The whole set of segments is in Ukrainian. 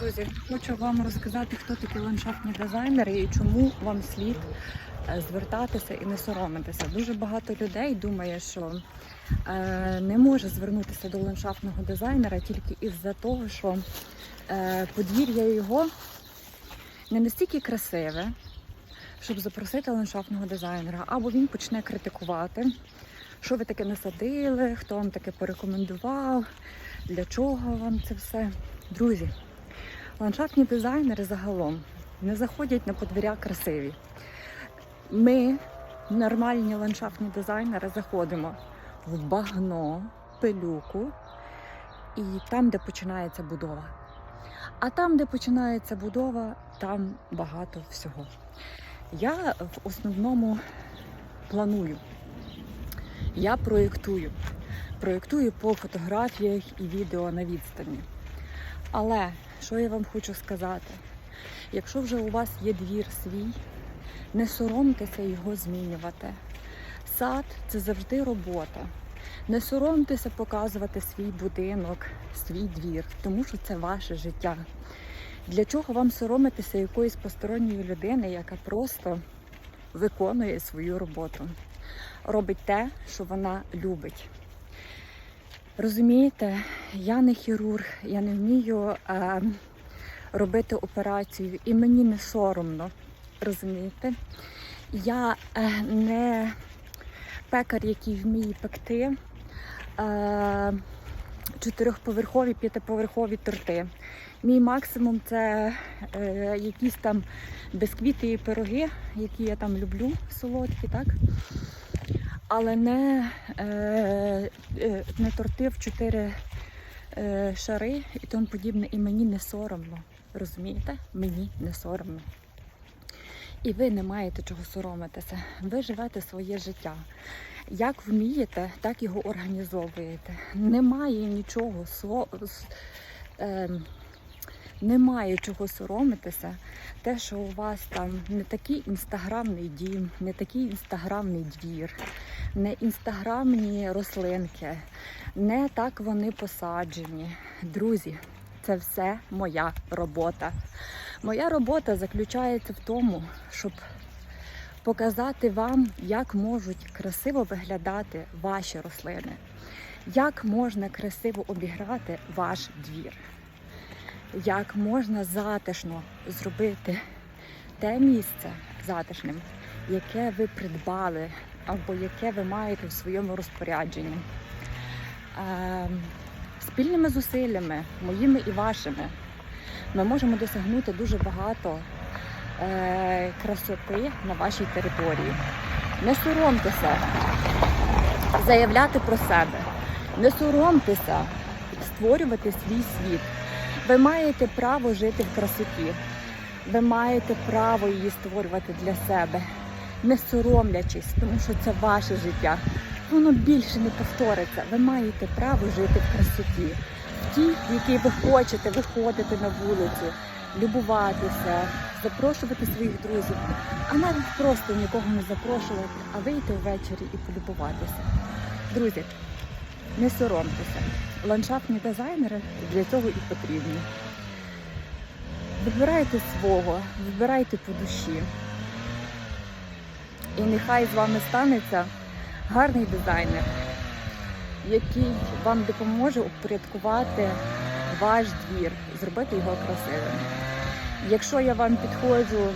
Друзі, хочу вам розказати, хто такі ландшафтні дизайнери і чому вам слід е, звертатися і не соромитися. Дуже багато людей думає, що е, не може звернутися до ландшафтного дизайнера тільки із-за того, що е, подвір'я його не настільки красиве, щоб запросити ландшафтного дизайнера, або він почне критикувати, що ви таке насадили, хто вам таке порекомендував, для чого вам це все. Друзі, ландшафтні дизайнери загалом не заходять на подвір'я красиві. Ми, нормальні ландшафтні дизайнери, заходимо в багно, пилюку і там, де починається будова. А там, де починається будова, там багато всього. Я в основному планую. Я проєктую. Проєктую по фотографіях і відео на відстані. Але що я вам хочу сказати? Якщо вже у вас є двір свій, не соромтеся його змінювати. Сад це завжди робота. Не соромтеся показувати свій будинок, свій двір, тому що це ваше життя. Для чого вам соромитися якоїсь посторонньої людини, яка просто виконує свою роботу, робить те, що вона любить. Розумієте, я не хірург, я не вмію е, робити операцію, і мені не соромно. Розумієте? Я е, не пекар, який вміє пекти е, чотирьохповерхові, п'ятиповерхові торти. Мій максимум це е, якісь там бісквіти і пироги, які я там люблю, солодкі, так? Але не, е, е, не торти в чотири шари і тому подібне. І мені не соромно. Розумієте? Мені не соромно. І ви не маєте чого соромитися. Ви живете своє життя. Як вмієте, так його організовуєте. Немає нічого сло... с- ем, немає чого соромитися. Те, що у вас там не такий інстаграмний дім, не такий інстаграмний двір, не інстаграмні рослинки, не так вони посаджені. Друзі, це все моя робота. Моя робота заключається в тому, щоб показати вам, як можуть красиво виглядати ваші рослини, як можна красиво обіграти ваш двір, як можна затишно зробити те місце затишним, яке ви придбали або яке ви маєте в своєму розпорядженні. Ем, Спільними зусиллями, моїми і вашими, ми можемо досягнути дуже багато е, красоти на вашій території. Не соромтеся заявляти про себе, не соромтеся створювати свій світ. Ви маєте право жити в красоті. Ви маєте право її створювати для себе, не соромлячись, тому що це ваше життя. Воно більше не повториться. Ви маєте право жити в красоті, в тій, в якій ви хочете виходити на вулицю, любуватися, запрошувати своїх друзів, а навіть просто нікого не запрошувати, а вийти ввечері і полюбуватися. Друзі, не соромтеся. Ландшафтні дизайнери для цього і потрібні. Вибирайте свого, вибирайте по душі. І нехай з вами станеться гарний дизайнер, який вам допоможе упорядкувати ваш двір, зробити його красивим. Якщо я вам підходжу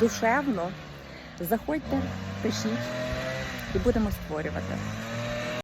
душевно, заходьте, пишіть і будемо створювати.